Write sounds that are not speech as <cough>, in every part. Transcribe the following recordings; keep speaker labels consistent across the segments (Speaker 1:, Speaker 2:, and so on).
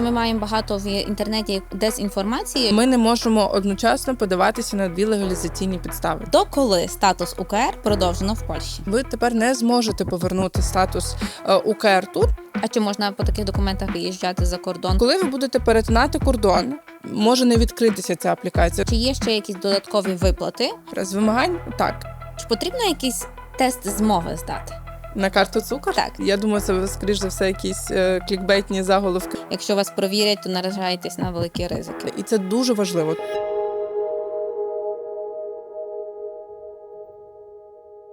Speaker 1: Ми маємо багато в інтернеті дезінформації.
Speaker 2: Ми не можемо одночасно подаватися на дві легалізаційні підстави.
Speaker 1: Доколи статус УКР продовжено в Польщі.
Speaker 2: Ви тепер не зможете повернути статус е, УКР тут,
Speaker 1: А чи можна по таких документах виїжджати за кордон?
Speaker 2: коли ви будете перетинати кордон. Може не відкритися ця аплікація.
Speaker 1: Чи є ще якісь додаткові виплати?
Speaker 2: З вимагань так.
Speaker 1: Чи потрібно якийсь тест змови здати?
Speaker 2: На карту цукор?
Speaker 1: Так.
Speaker 2: Я думаю, це скоріш за все якісь е, клікбейтні заголовки.
Speaker 1: Якщо вас провірять, то наражаєтесь на великі ризики.
Speaker 2: І це дуже важливо.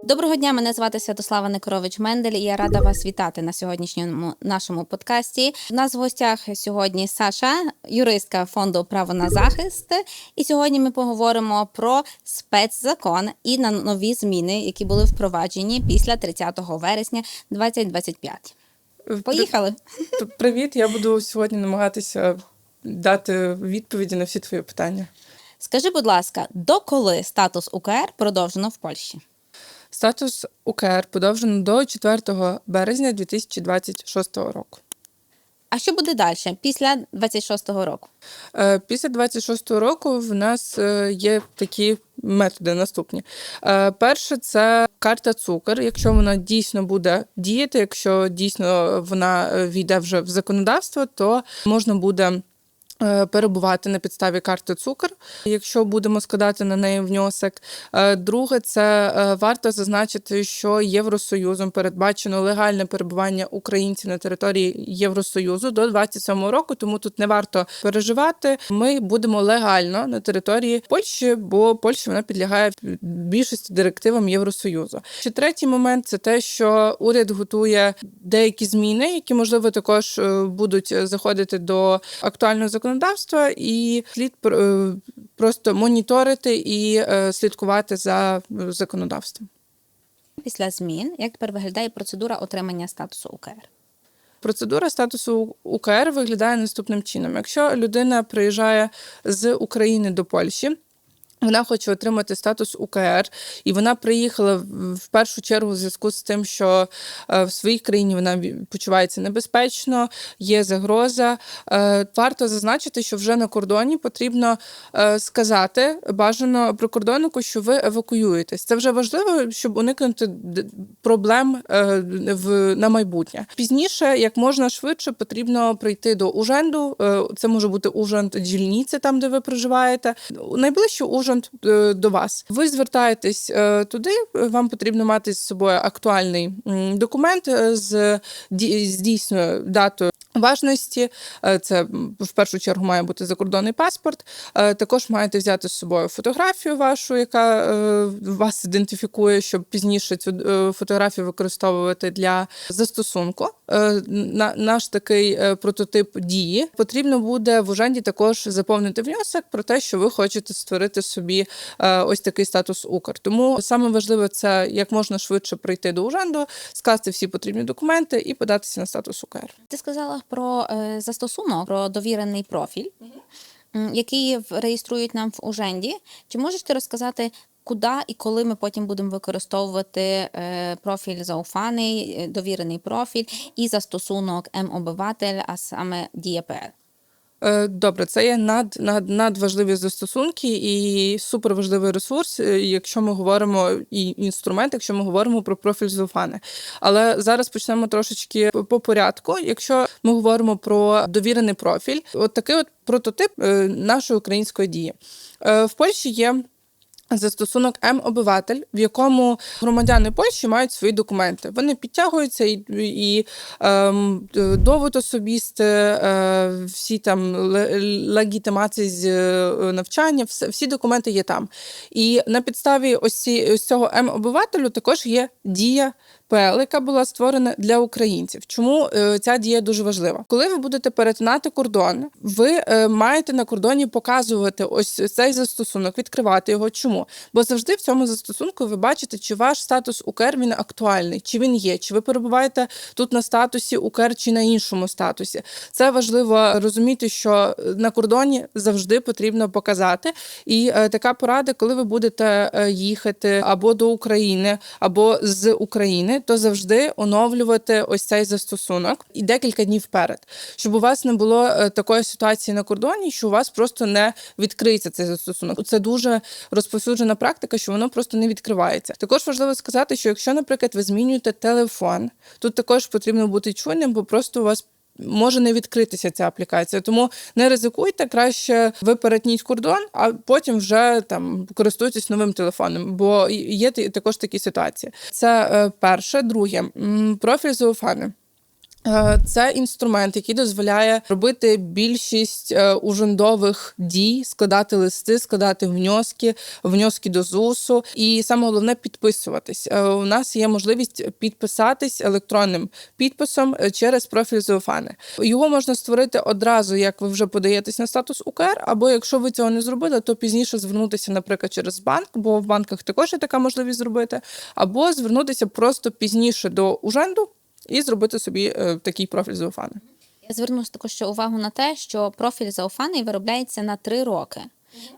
Speaker 1: Доброго дня, мене звати Святослава Некорович Мендель. і Я рада вас вітати на сьогоднішньому нашому подкасті. У нас в гостях сьогодні Саша, юристка фонду Право на захист. І сьогодні ми поговоримо про спецзакон і на нові зміни, які були впроваджені після 30 вересня 2025. Поїхали.
Speaker 2: Привіт, я буду сьогодні намагатися дати відповіді на всі твої питання.
Speaker 1: Скажи, будь ласка, доколи статус УКР продовжено в Польщі?
Speaker 2: Статус УКР подовжено до 4 березня 2026 року.
Speaker 1: А що буде далі після 26-го року?
Speaker 2: Е, Після 26-го року в нас е, є такі методи наступні. Е, Перше, це карта цукор. Якщо вона дійсно буде діяти, якщо дійсно вона війде вже в законодавство, то можна буде. Е, Перебувати на підставі карти цукор, якщо будемо складати на неї внесок. Е, Друге, це е, варто зазначити, що Євросоюзом передбачено легальне перебування українців на території Євросоюзу до 27 року, тому тут не варто переживати. Ми будемо легально на території Польщі, бо Польща вона підлягає більшості директивам Євросоюзу. Ще третій момент це те, що уряд готує деякі зміни, які можливо також будуть заходити до актуального законодавства, і слід е, просто моніторити і е, слідкувати за е, законодавством.
Speaker 1: Після змін, як тепер виглядає процедура отримання статусу УКР?
Speaker 2: Процедура статусу УКР виглядає наступним чином: якщо людина приїжджає з України до Польщі. Вона хоче отримати статус УКР, і вона приїхала в- першу чергу в зв'язку з тим, що е, в своїй країні вона почувається небезпечно, є загроза. Е, Варто зазначити, що вже на кордоні потрібно е, сказати бажано прикордоннику, що ви евакуюєтесь. Це вже важливо, щоб уникнути проблем в на майбутнє. Пізніше, як можна швидше, потрібно прийти до Уженду. Це може бути Ужент дільниці, там де ви проживаєте. Найближчий Ужент е, до вас. Ви звертаєтесь е, туди. Вам потрібно мати з собою актуальний документ е, з дійсною датою. Важності Е, це в першу чергу має бути закордонний паспорт. Е, Також маєте взяти з собою фотографію вашу, яка е, вас ідентифікує, щоб пізніше цю фотографію використовувати для застосунку. На- Наш такий прототип дії потрібно буде в Ужанді також заповнити внесок про те, що ви хочете створити собі ось такий статус Укр. Тому саме важливе це як можна швидше прийти до Ужанду, скласти всі потрібні документи і податися на статус УКР.
Speaker 1: Ти сказала про е, застосунок, про довірений профіль, м, який реєструють нам в Уженді. Чи можеш ти розказати, куди і коли ми потім будемо використовувати е, профіль зауфаний, е, довірений профіль і застосунок М-обиватель, а саме ДІєПР?
Speaker 2: Е, Добре, це є над, над, надважливі застосунки і суперважливий ресурс, е, якщо ми говоримо і інструмент, якщо ми говоримо про профіль Зофани. Але зараз почнемо трошечки по- по порядку. Якщо ми говоримо про довірений профіль, от такий от прототип е, нашої української дії. В Польщі є. Застосунок М-обиватель, в якому громадяни Польщі мають свої документи. Вони підтягуються і, і ем, довод особісти, е, всі там легітимації з е, навчання, всі, всі документи є там. І на підставі ось, ці, ось цього М-обивателю також є дія ПЛ, яка була створена для українців. Чому е, ця дія дуже важлива? Коли ви будете перетинати кордон, ви е, маєте на кордоні показувати ось цей застосунок, відкривати його. Чому? Бо завжди в цьому застосунку ви бачите, чи ваш статус УКР він актуальний, чи він є, чи ви перебуваєте тут на статусі УКР, чи на іншому статусі. Це важливо розуміти, що на кордоні завжди потрібно показати. І е, така порада, коли ви будете е, їхати або до України, або з України, То завжди оновлювати ось цей застосунок і декілька днів вперед, щоб у вас не було е, такої ситуації на кордоні, що у вас просто не відкриється цей застосунок. Це дуже розповсюджена практика, що воно просто не відкривається. Також важливо сказати, що якщо, наприклад, ви змінюєте телефон, тут також потрібно бути чуйним, бо просто у вас. Може не відкритися ця аплікація, тому не ризикуйте, краще ви перетніть кордон, а потім вже там користуйтесь новим телефоном, бо є також такі ситуації. Це е, перше, друге профіль зауфани. Е, Це інструмент, який дозволяє робити більшість е, ужендових дій, складати листи, складати внески, внески до ЗУСу, і саме головне підписуватись. Е, У нас є можливість підписатись електронним підписом через профіль Зоофани. Його можна створити одразу, як ви вже подаєтесь на статус УКР, або якщо ви цього не зробили, то пізніше звернутися, наприклад, через банк, бо в банках також є така можливість зробити, або звернутися просто пізніше до Уженду і зробити собі е, такий профіль Зоофани.
Speaker 1: Я звернусь також увагу на те, що профіль зоофани виробляється на три роки.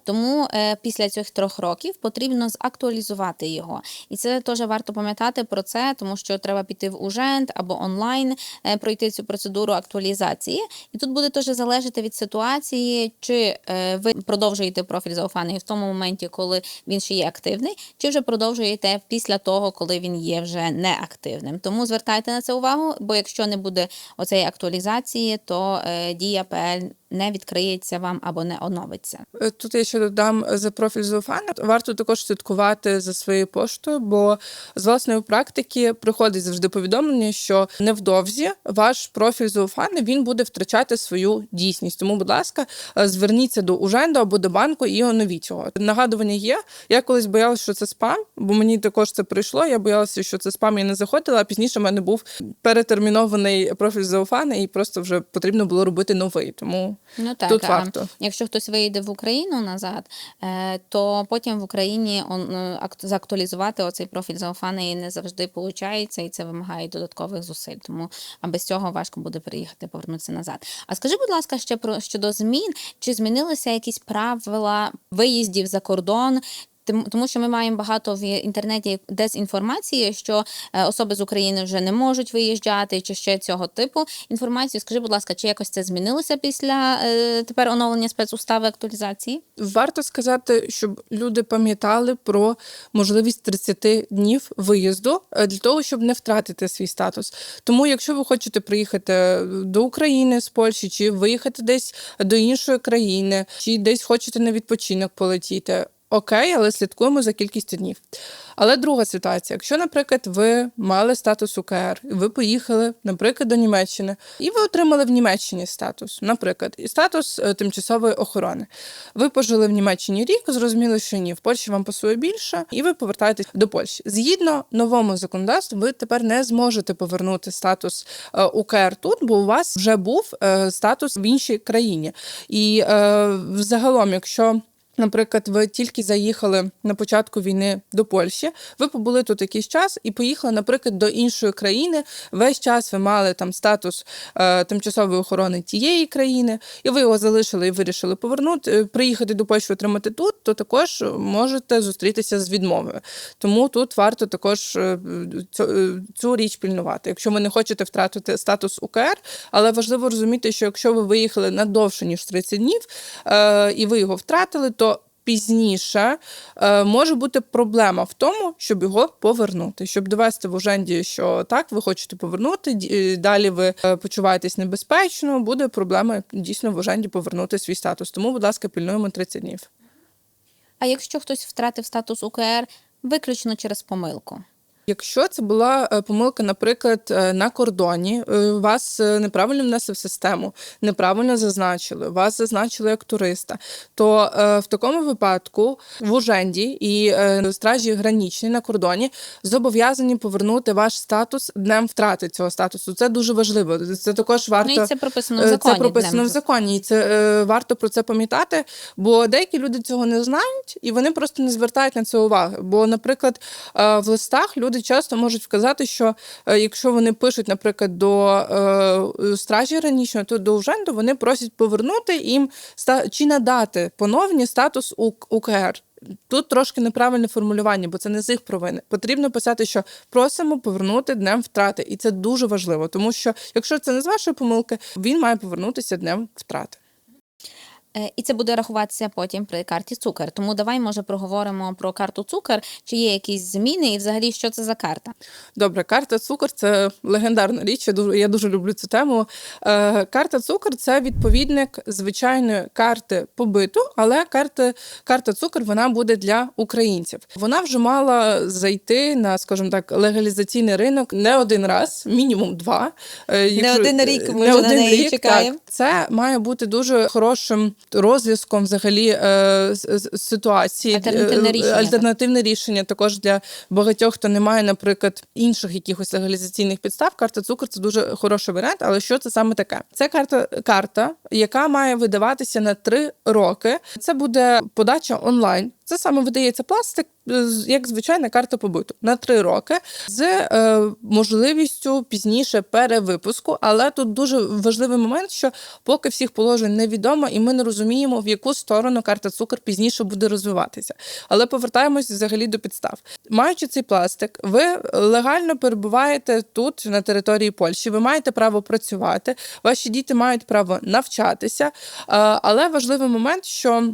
Speaker 1: Тому е, після цих трьох років потрібно закtuалізувати його. І це теж варто пам'ятати про це, тому що треба піти в Ужент або онлайн е, пройти цю процедуру актуалізації. І тут буде теж залежати від ситуації, чи е, ви продовжуєте профіль Зауфани в тому моменті, коли він ще є активний, чи вже продовжуєте після того, коли він є вже неактивним. Тому звертайте на це увагу, бо якщо не буде оцеї актуалізації, то е, дія ПЛ не відкриється вам або не оновиться.
Speaker 2: Е, Тут я ще додам за профіль Зоофани. Варто також слідкувати за своєю поштою, бо з власної практики приходить завжди повідомлення, що невдовзі ваш профіль Зоофани він буде втрачати свою дійсність. Тому, будь ласка, е, зверніться до Уженду або до банку і оновіть його. Нагадування є. Я колись боялася, що це спам, бо мені також це прийшло. Я боялася, що це спам. Я не заходила. А пізніше в мене був перетермінований профіль Зоофани, і просто вже потрібно було робити новий. Тому
Speaker 1: Ну так,
Speaker 2: Тут варто.
Speaker 1: якщо хтось виїде в Україну назад, е, то потім в Україні он, е, акт- заактуалізувати оцей профіль зауфаний не завжди виходить, і це вимагає додаткових зусиль. Тому а без цього важко буде приїхати, повернутися назад. А скажи, будь ласка, ще про щодо змін, чи змінилися якісь правила виїздів за кордон? Тому що ми маємо багато в інтернеті дезінформації, що е, особи з України вже не можуть виїжджати, чи ще цього типу інформацію. Скажи, будь ласка, чи якось це змінилося після е, тепер оновлення спецустави актуалізації?
Speaker 2: Варто сказати, щоб люди пам'ятали про можливість 30 днів виїзду е, для того, щоб не втратити свій статус. Тому, якщо ви хочете приїхати до України з Польщі, чи виїхати десь до іншої країни, чи десь хочете на відпочинок полетіти. Окей, але слідкуємо за кількістю днів. Але друга ситуація: якщо, наприклад, ви мали статус УКР, і ви поїхали, наприклад, до Німеччини, і ви отримали в Німеччині статус, наприклад, і статус е, тимчасової охорони. Ви пожили в Німеччині рік, зрозуміли, що ні, в Польщі вам пасує більше, і ви повертаєтесь до Польщі. Згідно новому законодавству, ви тепер не зможете повернути статус е, УКР тут, бо у вас вже був е, статус в іншій країні. І е, взагалом, якщо Наприклад, ви тільки заїхали на початку війни до Польщі, ви побули тут якийсь час і поїхали, наприклад, до іншої країни. Весь час ви мали там статус е, тимчасової охорони тієї країни, і ви його залишили і вирішили повернути, е, приїхати до Польщі, отримати тут, то також можете зустрітися з відмовою. Тому тут варто також е, цю, е, цю річ пільнувати. Якщо ви не хочете втратити статус УКР, але важливо розуміти, що якщо ви виїхали на довше ніж 30 днів, е, і ви його втратили, то пізніше е, може бути проблема в тому, щоб його повернути, щоб довести в Уженді, що так, ви хочете повернути, е, далі ви е, почуваєтесь небезпечно, буде проблема дійсно в Уженді повернути свій статус. Тому, будь ласка, пільнуємо 30 днів.
Speaker 1: А якщо хтось втратив статус УКР виключно через помилку?
Speaker 2: Якщо це була е, помилка, наприклад, е, на кордоні, е, вас неправильно внесли в систему, неправильно зазначили, вас зазначили як туриста, то в такому випадку в Уженді і стражі гранічні на кордоні зобов'язані повернути ваш статус днем втрати цього статусу. Це дуже важливо. Це також варто
Speaker 1: Ну і це прописано в законі.
Speaker 2: Це прописано
Speaker 1: днем
Speaker 2: в законі, і це варто про це пам'ятати, бо деякі люди цього не знають, і вони просто не звертають на це уваги. Бо, наприклад, в листах люди часто можуть вказати, що е, якщо вони пишуть, наприклад, до е, стражі гранічної, то до Уженду вони просять повернути їм чи надати поновні статус УКР. Тут трошки неправильне формулювання, бо це не з їх провини. Потрібно писати, що просимо повернути днем втрати, і це дуже важливо, тому що якщо це не з вашої помилки, він має повернутися днем втрати.
Speaker 1: Е, І це буде рахуватися потім при карті цукер. Тому давай, може, проговоримо про карту цукер, чи є якісь зміни, і взагалі що це за карта.
Speaker 2: Добре, карта цукор це легендарна річ. Я дуже, я дуже люблю цю тему. Е, карта цукор це відповідник звичайної карти побиту, але карта, карта цукор вона буде для українців. Вона вже мала зайти на, скажімо так, легалізаційний ринок не один раз, мінімум два. Е,
Speaker 1: один рік ми
Speaker 2: не
Speaker 1: вже на
Speaker 2: один
Speaker 1: неї
Speaker 2: рік,
Speaker 1: чекаємо.
Speaker 2: Так. Це має бути дуже хорошим розв'язком взагалі е, ситуації.
Speaker 1: Альтернативне
Speaker 2: Е,
Speaker 1: рішення,
Speaker 2: Альтернативне рішення також для багатьох, хто не має, наприклад, інших якихось легалізаційних підстав. Карта цукор це дуже хороший варіант. Але що це саме таке? Це карта, карта, яка має видаватися на три роки. Це буде подача онлайн. Це саме видається пластик, е, як звичайна карта побуту на три роки з е, можливістю пізніше перевипуску. Але тут дуже важливий момент, що поки всіх положень невідомо, і ми не розуміємо, в яку сторону карта цукор пізніше буде розвиватися. Але повертаємось взагалі до підстав. Маючи цей пластик, ви легально перебуваєте тут на території Польщі. Ви маєте право працювати, ваші діти мають право навчатися. Е, Але важливий момент, що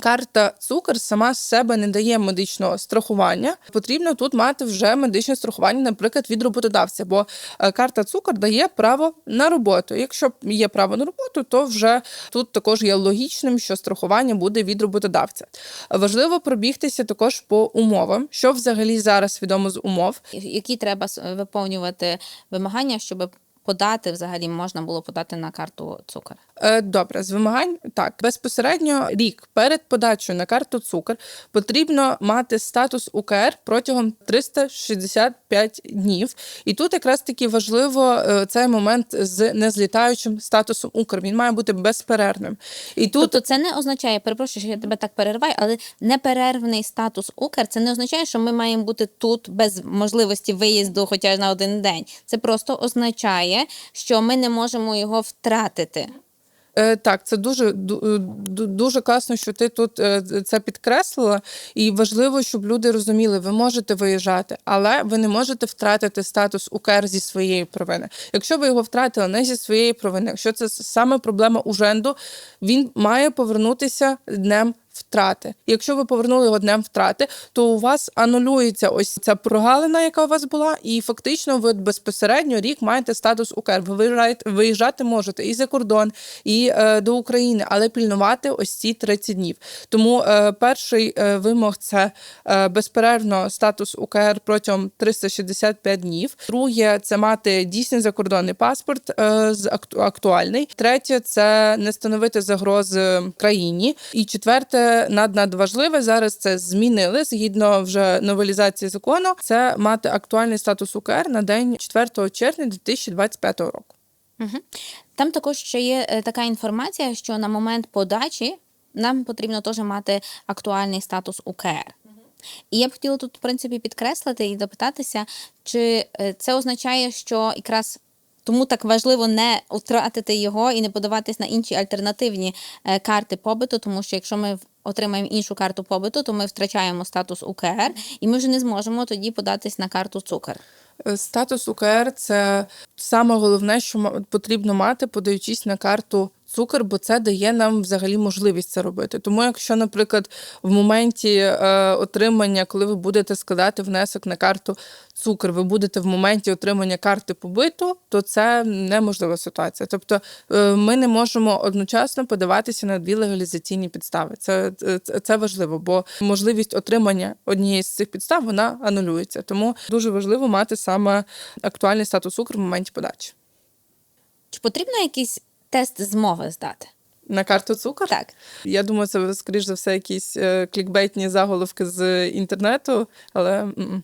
Speaker 2: Карта цукор сама з себе не дає медичного страхування. Потрібно тут мати вже медичне страхування, наприклад, від роботодавця, бо е, карта цукор дає право на роботу. Якщо є право на роботу, то вже тут також є логічним, що страхування буде від роботодавця. Важливо пробігтися також по умовам, що взагалі зараз відомо з умов.
Speaker 1: Які треба виповнювати вимагання, щоб подати взагалі можна було подати на карту цукор.
Speaker 2: Е, Добре, з вимагань так безпосередньо рік перед подачею на карту цукор потрібно мати статус УКР протягом 365 днів. І тут якраз таки важливо е, цей момент з незлітаючим статусом Укр. Він має бути безперервним. І тут
Speaker 1: Тобто це не означає, перепрошую, що я тебе так перерваю, але неперервний статус Укр це не означає, що ми маємо бути тут без можливості виїзду хоча б на один день. Це просто означає, що ми не можемо його втратити.
Speaker 2: Е, Так, це дуже ду- е, ду- дуже класно, що ти тут е, це підкреслила. І важливо, щоб люди розуміли, ви можете виїжджати, але ви не можете втратити статус УКР зі своєї провини. Якщо ви його втратили не зі своєї провини, якщо це саме проблема уженду, він має повернутися днем. Втрати. Якщо ви повернули його днем втрати, то у вас анулюється ось ця прогалина, яка у вас була, і фактично ви безпосередньо рік маєте статус УКР. Ви виїжджати можете і за кордон, і е, до України, але пільнувати ось ці 30 днів. Тому е, перший е, вимог це е, безперервно статус УКР протягом 365 днів. Друге це мати дійсний закордонний паспорт е, з акту- актуальний. Третє це не становити загрози країні. І четверте, над надважливе зараз це змінили згідно вже новелізації закону. Це мати актуальний статус УКР на день 4 червня 2025 року.
Speaker 1: Угу. Там також ще є е, така інформація, що на момент подачі нам потрібно теж мати актуальний статус УКР. І я б хотіла тут, в принципі, підкреслити і допитатися, чи е, це означає, що якраз тому так важливо не втратити його і не подаватись на інші альтернативні е, карти побиту, тому що якщо ми отримаємо іншу карту побиту, то ми втрачаємо статус УКР, і ми вже не зможемо тоді податись на карту цукор.
Speaker 2: Е, Статус УКР це саме головне, що потрібно мати, подаючись на карту цукор, бо це дає нам взагалі можливість це робити. Тому, якщо, наприклад, в моменті е, отримання, коли ви будете складати внесок на карту цукор, ви будете в моменті отримання карти побиту, то це неможлива ситуація. Тобто е, ми не можемо одночасно подаватися на дві легалізаційні підстави. Це, це, це важливо, бо можливість отримання однієї з цих підстав вона анулюється. Тому дуже важливо мати саме актуальний статус цукру в моменті подачі.
Speaker 1: Чи потрібно якийсь тест з мови здати?
Speaker 2: На карту цукор?
Speaker 1: Так.
Speaker 2: Я думаю, це скоріш за все якісь е, клікбейтні заголовки з інтернету, але м-м.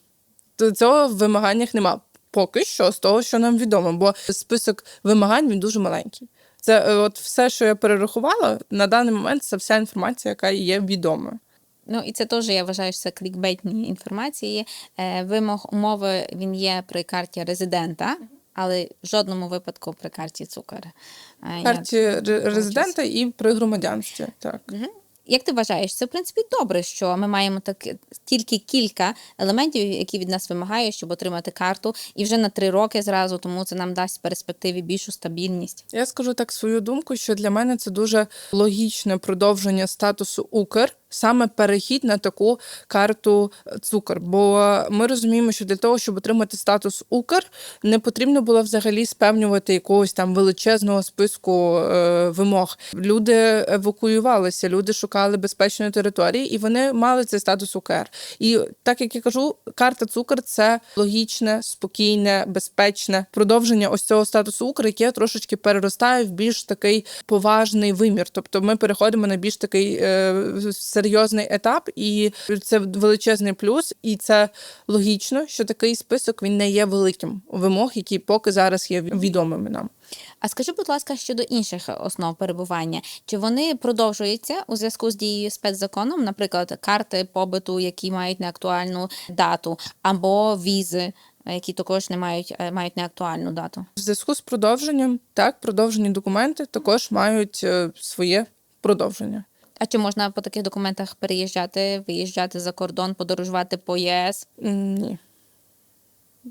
Speaker 2: То цього в вимаганнях нема. Поки що, з того, що нам відомо, бо список вимагань він дуже маленький. Це е, от все, що я перерахувала, на даний момент це вся інформація, яка є відомою.
Speaker 1: Ну і це теж я вважаю, що це клікбейтні інформації. Е, вимог умови він є при карті резидента, але в жодному випадку при карті цукор. Е, я-
Speaker 2: Карті резидента і при громадянстві. Так.
Speaker 1: Як ти вважаєш, це в принципі добре, що ми маємо так тільки кілька елементів, які від нас вимагають, щоб отримати карту, і вже на три роки зразу, тому це нам дасть в перспективі більшу стабільність.
Speaker 2: Я скажу так свою думку, що для мене це дуже логічне продовження статусу Укр. Саме перехід на таку карту цукор. Бо ми розуміємо, що для того, щоб отримати статус Укр, не потрібно було взагалі спевнювати якогось там величезного списку е, вимог. Люди евакуювалися, люди шукали безпечної території, і вони мали цей статус УКР. І так як я кажу, карта цукор це логічне, спокійне, безпечне продовження ось цього статусу Укр, яке трошечки переростає в більш такий поважний вимір. Тобто ми переходимо на більш такий е, серйозний етап, і це величезний плюс, і це логічно, що такий список він не є великим вимог, які поки зараз є відомими нам.
Speaker 1: А скажи, будь ласка, щодо інших основ перебування, чи вони продовжуються у зв'язку з дією спецзаконом, наприклад, карти побиту, які мають неактуальну дату, або візи, які також не мають, е, мають неактуальну дату?
Speaker 2: В зв'язку з продовженням, так, продовжені документи також мають е, своє продовження.
Speaker 1: А чи можна по таких документах переїжджати, виїжджати за кордон, подорожувати по ЄС?
Speaker 2: Ні.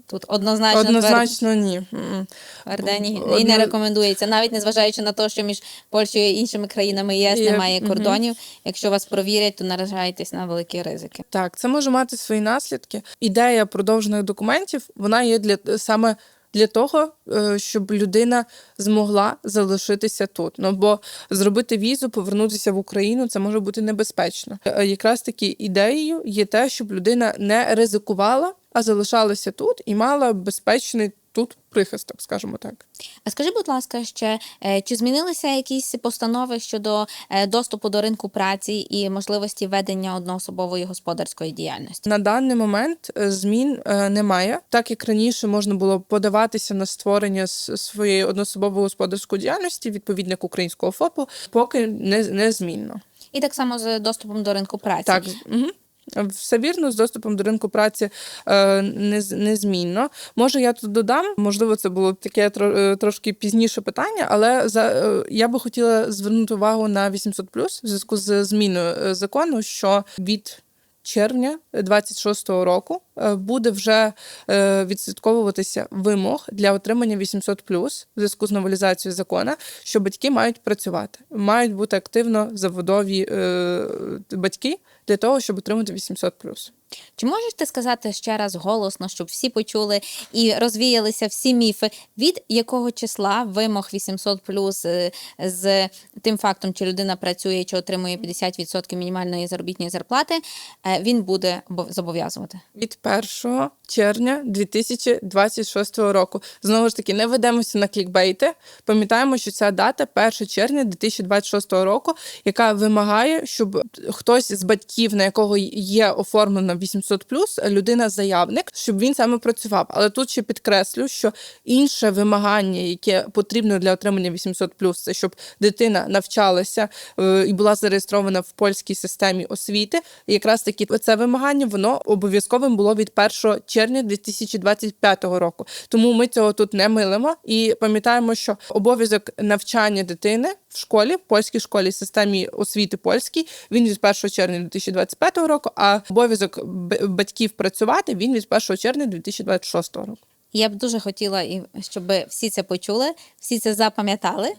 Speaker 1: Тут однозначно
Speaker 2: Однозначно ні. М-м.
Speaker 1: Твердені і не рекомендується, навіть незважаючи на те, що між Польщею і іншими країнами ЄС
Speaker 2: Є,
Speaker 1: немає кордонів. Якщо вас провірять, то наражаєтесь на великі ризики.
Speaker 2: Так, це може мати свої наслідки. Ідея продовжених документів вона є для саме для того, е, щоб людина змогла залишитися тут. Ну бо зробити візу, повернутися в Україну, це може бути небезпечно. Е, Якраз таки ідеєю є те, щоб людина не ризикувала, а залишалася тут і мала безпечний тут прихисток, скажімо так.
Speaker 1: А скажи, будь ласка, ще е, чи змінилися якісь постанови щодо е, доступу до ринку праці і можливості ведення одноособової господарської діяльності?
Speaker 2: На даний момент е, змін немає, так як раніше можна було подаватися на створення своєї одноособової господарської діяльності, відповідник українського ФОПу, поки не, не змінно.
Speaker 1: І так само з доступом до ринку праці.
Speaker 2: Так, угу. Все вірно, з доступом до ринку праці е, незмінно. Може, я тут додам, можливо, це було таке е, трошки пізніше питання, але за, е, я би хотіла звернути увагу на 800+, в зв'язку з зміною закону, що від червня 26-го року буде вже відслідковуватися вимог для отримання 800+, в зв'язку з новелізацією закону, що батьки мають працювати, мають бути активно заводові батьки для того, щоб отримати 800+.
Speaker 1: Чи можеш ти сказати ще раз голосно, щоб всі почули і розвіялися всі міфи, від якого числа вимог 800 плюс е, з тим фактом, чи людина працює, чи отримує 50% мінімальної заробітної зарплати, е, він буде зобов'язувати?
Speaker 2: Від 1 червня 2026 року. Знову ж таки, не ведемося на клікбейти. Пам'ятаємо, що ця дата 1 червня 2026 року, яка вимагає, щоб хтось з батьків, на якого є оформлено 800+, людина-заявник, щоб він саме працював. Але тут ще підкреслю, що інше вимагання, яке потрібно для отримання 800+, це щоб дитина навчалася е, і була зареєстрована в польській системі освіти. І якраз таки це вимагання воно обов'язковим було від 1 червня 2025 року. Тому ми цього тут не милимо і пам'ятаємо, що обов'язок навчання дитини в школі, в польській школі, системі освіти польській, він від 1 червня 2025 року, а обов'язок батьків працювати він від 1 червня 2026 року.
Speaker 1: Я б дуже хотіла, щоб всі це почули, всі це запам'ятали,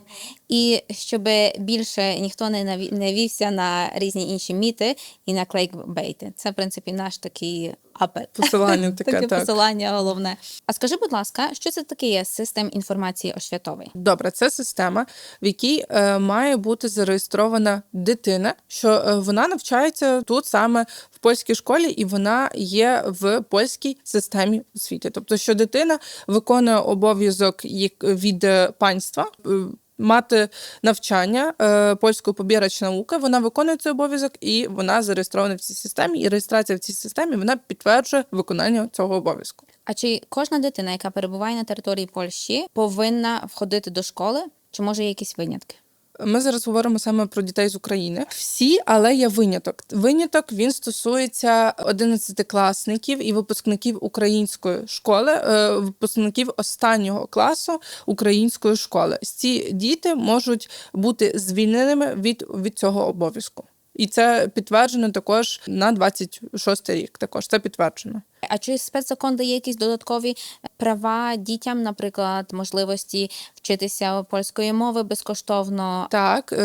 Speaker 1: і щоб більше ніхто не наві- не вівся на різні інші міти і на клейкбейти. Це, в принципі, наш такий апет.
Speaker 2: Посилання таке, <laughs>
Speaker 1: Таке
Speaker 2: так.
Speaker 1: посилання головне. А скажи, будь ласка, що це таке є систем інформації освятовий?
Speaker 2: Добре, це система, в якій е, має бути зареєстрована дитина, що е, вона навчається тут саме польській школі, і вона є в польській системі освіти. Тобто, що дитина виконує обов'язок від е, панства. е, Мати навчання е, польської побірач науки, вона виконує цей обов'язок і вона зареєстрована в цій системі. І реєстрація в цій системі вона підтверджує виконання цього обов'язку.
Speaker 1: А чи кожна дитина, яка перебуває на території Польщі, повинна входити до школи? Чи може є якісь винятки?
Speaker 2: Ми зараз говоримо саме про дітей з України. Всі, але є виняток. Виняток він стосується 11-класників і випускників української школи, е, випускників останнього класу української школи. Ці діти можуть бути звільненими від, від цього обов'язку. І це підтверджено також на 26 рік. Також це підтверджено.
Speaker 1: А чи спецзакон дає якісь додаткові права дітям, наприклад, можливості вчитися польської мови безкоштовно?
Speaker 2: Так, е,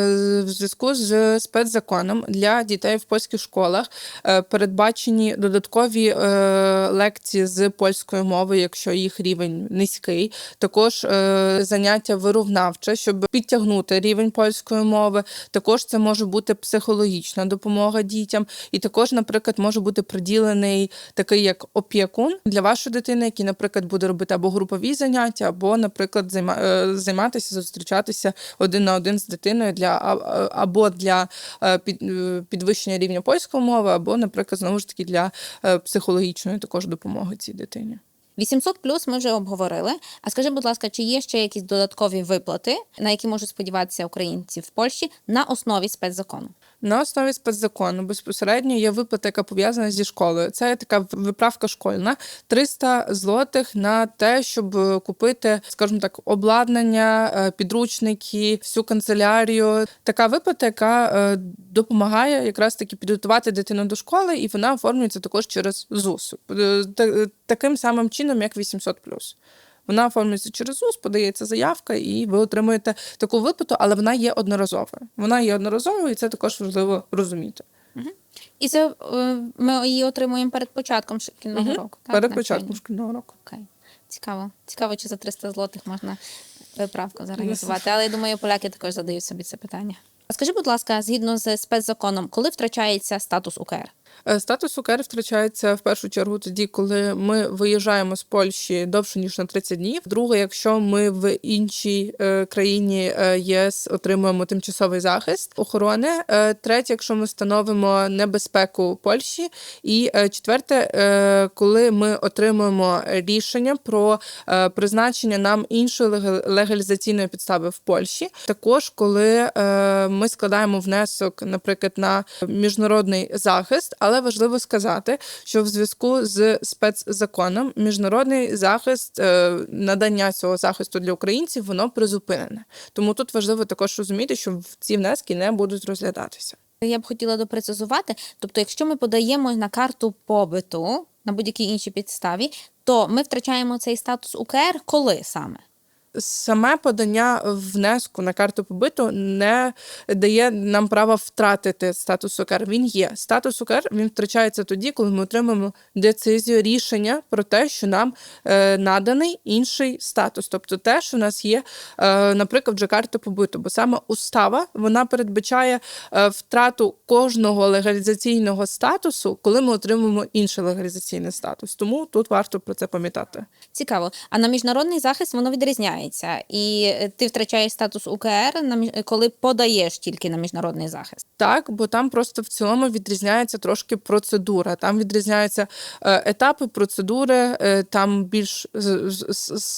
Speaker 2: в зв'язку з спецзаконом для дітей в польських школах е, передбачені додаткові е, лекції з польської мови, якщо їх рівень низький. Також е, заняття вирівнавче, щоб підтягнути рівень польської мови. Також це може бути психологічна допомога дітям, і також, наприклад, може бути приділений такий як опікун для вашої дитини, який, наприклад, буде робити або групові заняття, або, наприклад, займа- е, займатися, зустрічатися один на один з дитиною для або для е, е, підвищення рівня польської мови, або, наприклад, знову ж таки для психологічної також допомоги цій дитині.
Speaker 1: 800 плюс ми вже обговорили. А скажи, будь ласка, чи є ще якісь додаткові виплати, на які можуть сподіватися українці в Польщі на основі спецзакону?
Speaker 2: На основі спецзакону безпосередньо є виплата, яка пов'язана зі школою. Це така виправка школьна 300 злотих на те, щоб е, купити, скажімо так, обладнання, е, підручники, всю канцелярію. Така виплата, яка е, допомагає якраз таки підготувати дитину до школи, і вона оформлюється також через ЗУС. Таким самим чином, як 800 Вона оформлюється через ЗУС, подається заявка, і ви отримуєте таку виплату, але вона є одноразовою. Вона є одноразовою, і це також важливо розуміти.
Speaker 1: І це е, ми її отримуємо перед початком шкільного
Speaker 2: Мгм.
Speaker 1: року. Так,
Speaker 2: Перед початком шкільного року.
Speaker 1: Окей. Цікаво. Цікаво, чи за 300 злотих можна виправку зорганізувати. Але я думаю, поляки також задають собі це питання. А скажи, будь ласка, згідно з спецзаконом, коли втрачається статус УКР?
Speaker 2: Е, Статус УКР втрачається в першу чергу тоді, коли ми виїжджаємо з Польщі довше ніж на 30 днів. Друге, якщо ми в іншій е, країні е, ЄС отримуємо тимчасовий захист охорони. Третє, якщо ми становимо небезпеку Польщі. І четверте, коли ми отримуємо рішення про призначення нам іншої легалізаційної підстави в Польщі. Також коли ми складаємо внесок, наприклад, на міжнародний захист, але важливо сказати, що в зв'язку з спецзаконом міжнародний захист, е, надання цього захисту для українців, воно призупинене. Тому тут важливо також розуміти, що ці внески не будуть розглядатися.
Speaker 1: Я б хотіла допрецизувати. Тобто, якщо ми подаємо на карту побиту на будь-якій іншій підставі, то ми втрачаємо цей статус УКР коли саме?
Speaker 2: Саме подання внеску на карту побиту не дає нам права втратити статус УКР. Він є. Статус УКР він втрачається тоді, коли ми отримаємо децизію рішення про те, що нам е, наданий інший статус, тобто те, що в нас є, е, наприклад, вже карта побиту. Бо саме устава вона передбачає е, втрату кожного легалізаційного статусу, коли ми отримуємо інший легалізаційний статус. Тому тут варто про це пам'ятати.
Speaker 1: Цікаво. А на міжнародний захист воно відрізняється. І е, ти втрачаєш статус УКР, коли подаєш тільки на міжнародний захист.
Speaker 2: Так, бо там просто в цілому відрізняється трошки процедура. Там відрізняються е, етапи процедури, е, там більш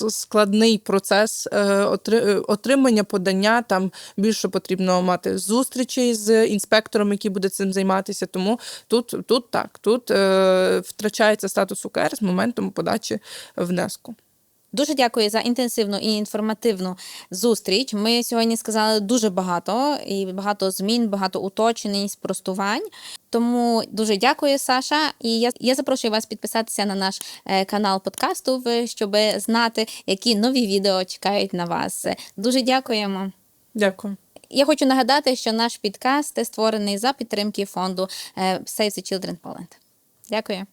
Speaker 2: складний процес отри- отримання подання. Там більше потрібно мати зустрічі з інспектором, який буде цим займатися. Тому тут, тут так, тут втрачається статус УКР з моментом подачі внеску.
Speaker 1: Дуже дякую за інтенсивну і інформативну зустріч. Ми сьогодні сказали дуже багато і багато змін, багато уточнень, спростувань. Тому дуже дякую, Саша. І я, я запрошую вас підписатися на наш е, канал подкасту, щоб знати, які нові відео чекають на вас. Дуже дякуємо.
Speaker 2: Дякую.
Speaker 1: Я хочу нагадати, що наш підкаст створений за підтримки фонду е, Save the Children Poland. Дякую.